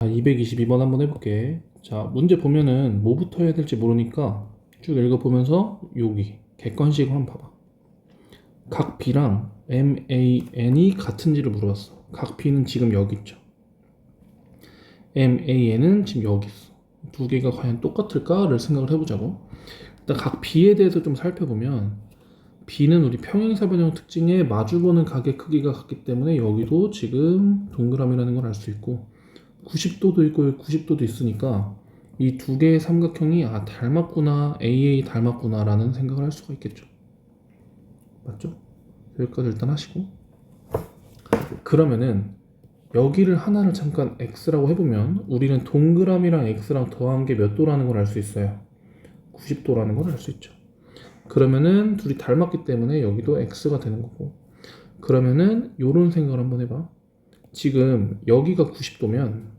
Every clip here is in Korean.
자, 222번 한번 해볼게. 자, 문제 보면은 뭐부터 해야 될지 모르니까 쭉 읽어보면서 여기 객관식으로 한번 봐봐. 각 B랑 MAN이 같은지를 물어봤어. 각 B는 지금 여기 있죠. MAN은 지금 여기 있어. 두 개가 과연 똑같을까를 생각을 해보자고. 일단 각 B에 대해서 좀 살펴보면 B는 우리 평행사변형 특징에 마주보는 각의 크기가 같기 때문에 여기도 지금 동그라미라는 걸 알 수 있고 90도도 있고 90도도 있으니까 이 두 개의 삼각형이 아 닮았구나 AA 닮았구나라는 생각을 할 수가 있겠죠. 맞죠? 여기까지 일단 하시고. 그러면은 여기를 하나를 잠깐 x라고 해보면 우리는 동그라미랑 x랑 더한 게 몇 도라는 걸 알 수 있어요? 90도라는 걸 알 수 있죠. 그러면은 둘이 닮았기 때문에 여기도 x가 되는 거고. 그러면은 요런 생각을 한번 해봐 지금 여기가 90도면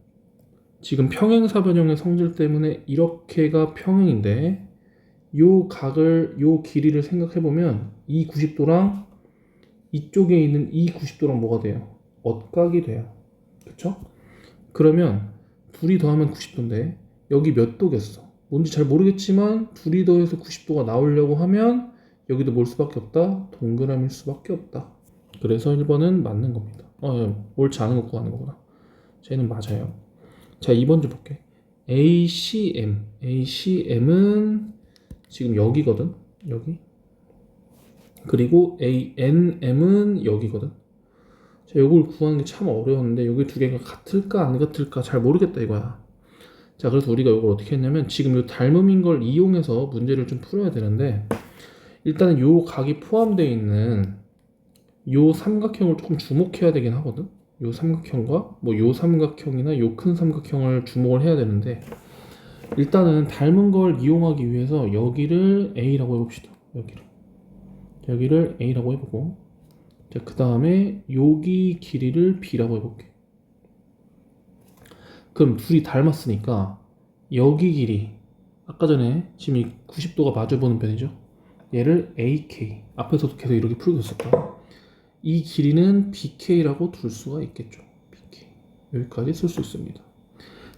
지금 평행사변형의 성질 때문에 이렇게가 평행인데 요 각을 요 길이를 생각해 보면 이 90도랑 이쪽에 있는 이 90도랑 뭐가 돼요? 엇각이 돼요. 그쵸? 그러면 둘이 더하면 90도인데 여기 몇 도겠어? 뭔지 잘 모르겠지만 둘이 더해서 90도가 나오려고 하면 여기도 뭘 수밖에 없다? 동그라미일 수밖에 없다. 그래서 1번은 맞는 겁니다. 어, 예, 옳지 않은 거 구하는 거구나. 쟤는 맞아요. 자, 2번 좀 볼게. ACM. ACM은 지금 여기거든. 여기. 그리고 ANM은 여기거든. 자, 요걸 구하는 게 참 어려웠는데 여기 두 개가 같을까 안 같을까 잘 모르겠다 이거야. 자, 그래서 우리가 이걸 어떻게 했냐면 지금 요 닮음인 걸 이용해서 문제를 좀 풀어야 되는데 일단은 요 각이 포함되어 있는 요 삼각형을 조금 주목해야 되긴 하거든. 요 삼각형과 뭐 요 삼각형이나 요 큰 삼각형을 주목을 해야 되는데 일단은 닮은 걸 이용하기 위해서 여기를 A라고 해봅시다. 여기를 여기를 A라고 해보고 자그 다음에 여기 길이를 B라고 해볼게. 그럼 둘이 닮았으니까 여기 길이 아까 전에 지금 이 90도가 마주보는 편이죠. 얘를 AK 앞에서도 계속 이렇게 풀고 있었다. 이 길이는 BK라고 둘 수가 있겠죠. BK. 여기까지 쓸 수 있습니다.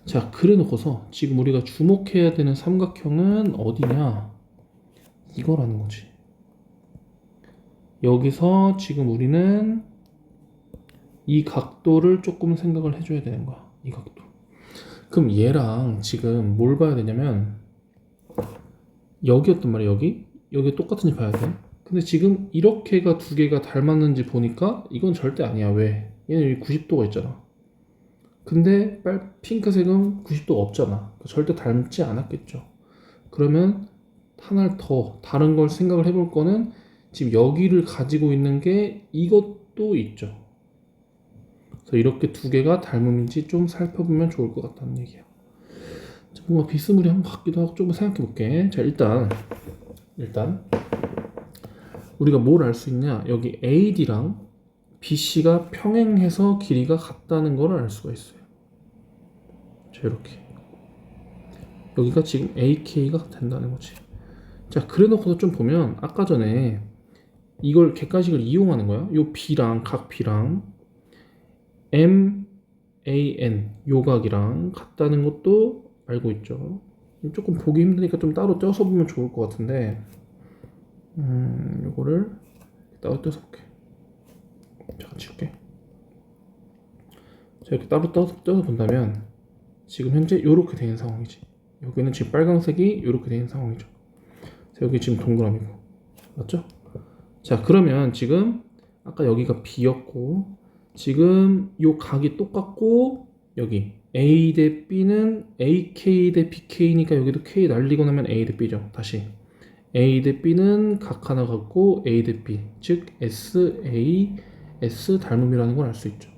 자, 그래 놓고서 지금 우리가 주목해야 되는 삼각형은 어디냐? 이거라는 거지. 여기서 지금 우리는 이 각도를 조금 생각을 해줘야 되는 거야. 이 각도. 그럼 얘랑 지금 뭘 봐야 되냐면 여기였단 말이야, 여기. 여기 똑같은지 봐야 돼. 근데 지금 이렇게가 두 개가 닮았는지 보니까 이건 절대 아니야. 왜? 얘는 여기 90도가 있잖아. 근데 빨 핑크색은 90도가 없잖아. 절대 닮지 않았겠죠. 그러면 하나를 더 다른 걸 생각을 해볼 거는 지금 여기를 가지고 있는 게 이것도 있죠. 그래서 이렇게 두 개가 닮음인지 좀 살펴보면 좋을 것 같다는 얘기야. 자, 뭔가 비스무리한 것 같기도 하고 조금 생각해 볼게. 자, 일단 일단 우리가 뭘 알 수 있냐? 여기 AD랑 BC가 평행해서 길이가 같다는 걸 알 수가 있어요. 자, 이렇게. 여기가 지금 AK가 된다는 거지. 자, 그래 놓고서 좀 보면 아까 전에 이걸 객관식을 이용하는 거야. 요 B랑 각 B랑 M, A, N 요각이랑 같다는 것도 알고 있죠. 조금 보기 힘드니까 좀 따로 떼서 보면 좋을 것 같은데 음, 요거를 따로 떼서 볼게. 잠깐 치울게. 자, 이렇게 따로 떼서, 떼서 본다면 지금 현재 요렇게 되는 상황이지. 여기는 지금 빨강색이 요렇게 되는 상황이죠. 자, 여기 지금 동그라미고. 맞죠? 자, 그러면 지금 아까 여기가 B였고 지금 요 각이 똑같고 여기 A 대 B는 AK 대 BK니까 여기도 K 날리고 나면 A 대 B죠. 다시 A 대 B는 각 하나 같고 A 대 B 즉 S, A, S 닮음이라는 걸 알 수 있죠.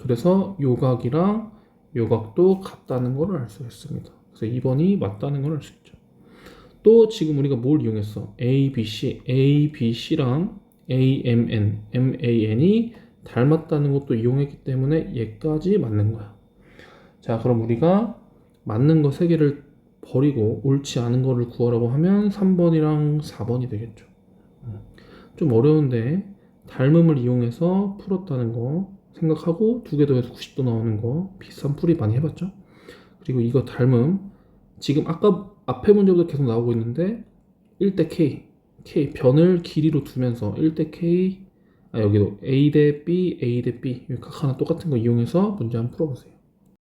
그래서 요각이랑 요각도 같다는 걸 알 수 있습니다. 그래서 2번이 맞다는 걸 알 수 있죠. 또 지금 우리가 뭘 이용했어? A, B, C, A, B, C랑 A, M, N, M, A, N이 닮았다는 것도 이용했기 때문에 얘까지 맞는 거야. 자, 그럼 우리가 맞는 거 세 개를 버리고 옳지 않은 거를 구하라고 하면 3번이랑 4번이 되겠죠. 좀 어려운데 닮음을 이용해서 풀었다는 거 생각하고 두 개 더해서 90도 나오는 거 비슷한 풀이 많이 해봤죠. 그리고 이거 닮음 지금 아까 앞에 문제보다 계속 나오고 있는데 1대 K K 변을 길이로 두면서 1대 K 아 여기도 A 대 B, A 대 B 이각 하나 똑같은 거 이용해서 문제 한번 풀어보세요.